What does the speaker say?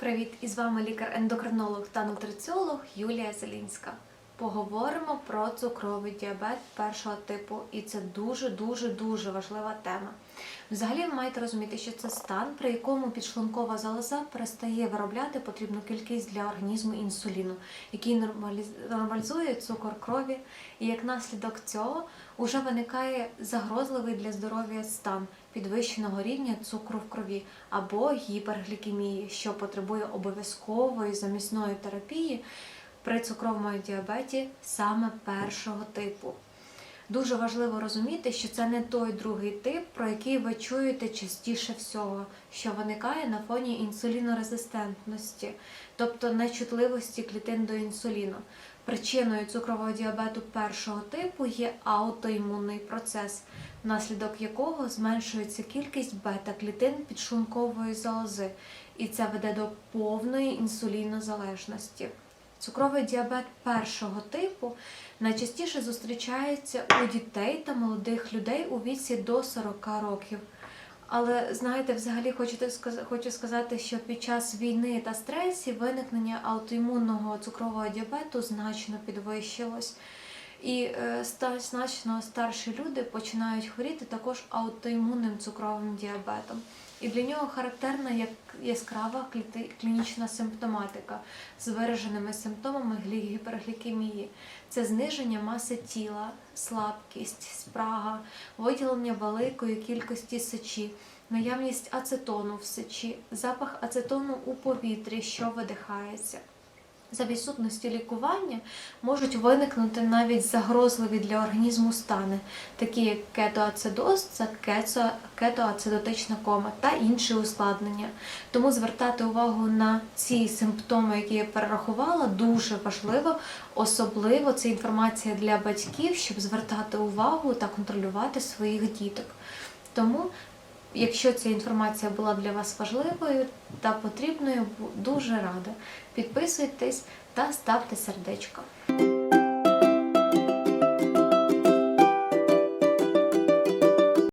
Привіт! І з вами лікар-ендокринолог та нутриціолог Юлія Зелінська. Поговоримо про цукровий діабет першого типу, і це дуже дуже дуже важлива тема. Взагалі, ви маєте розуміти, що це стан, при якому підшлункова залоза перестає виробляти потрібну кількість для організму інсуліну, який нормалізує цукор крові, і як наслідок цього вже виникає загрозливий для здоров'я стан підвищеного рівня цукру в крові або гіперглікемії, що потребує обов'язкової замісної терапії при цукровому діабеті саме першого типу. Дуже важливо розуміти, що це не той другий тип, про який ви чуєте частіше всього, що виникає на фоні інсулінорезистентності, тобто нечутливості клітин до інсуліну. Причиною цукрового діабету першого типу є аутоімунний процес, внаслідок якого зменшується кількість бета-клітин підшлункової залози, і це веде до повної інсулінозалежності. Цукровий діабет першого типу найчастіше зустрічається у дітей та молодих людей у віці до 40 років. Але знаєте, взагалі хочу сказати, що під час війни та стресів виникнення аутоімунного цукрового діабету значно підвищилось. І е, значно старші люди починають хворіти також аутоімунним цукровим діабетом. І для нього характерна як яскрава клінічна симптоматика з вираженими симптомами гіперглікемії. Це зниження маси тіла, слабкість, спрага, виділення великої кількості сечі, наявність ацетону в сечі, запах ацетону у повітрі, що видихається. За відсутності лікування можуть виникнути навіть загрозливі для організму стани, такі як кетоацидоз, кетоацидотична кома та інші ускладнення. Тому звертати увагу на ці симптоми, які я перерахувала, дуже важливо. Особливо це інформація для батьків, щоб звертати увагу та контролювати своїх діток. Тому Якщо ця інформація була для вас важливою та потрібною, дуже рада. Підписуйтесь та ставте сердечко.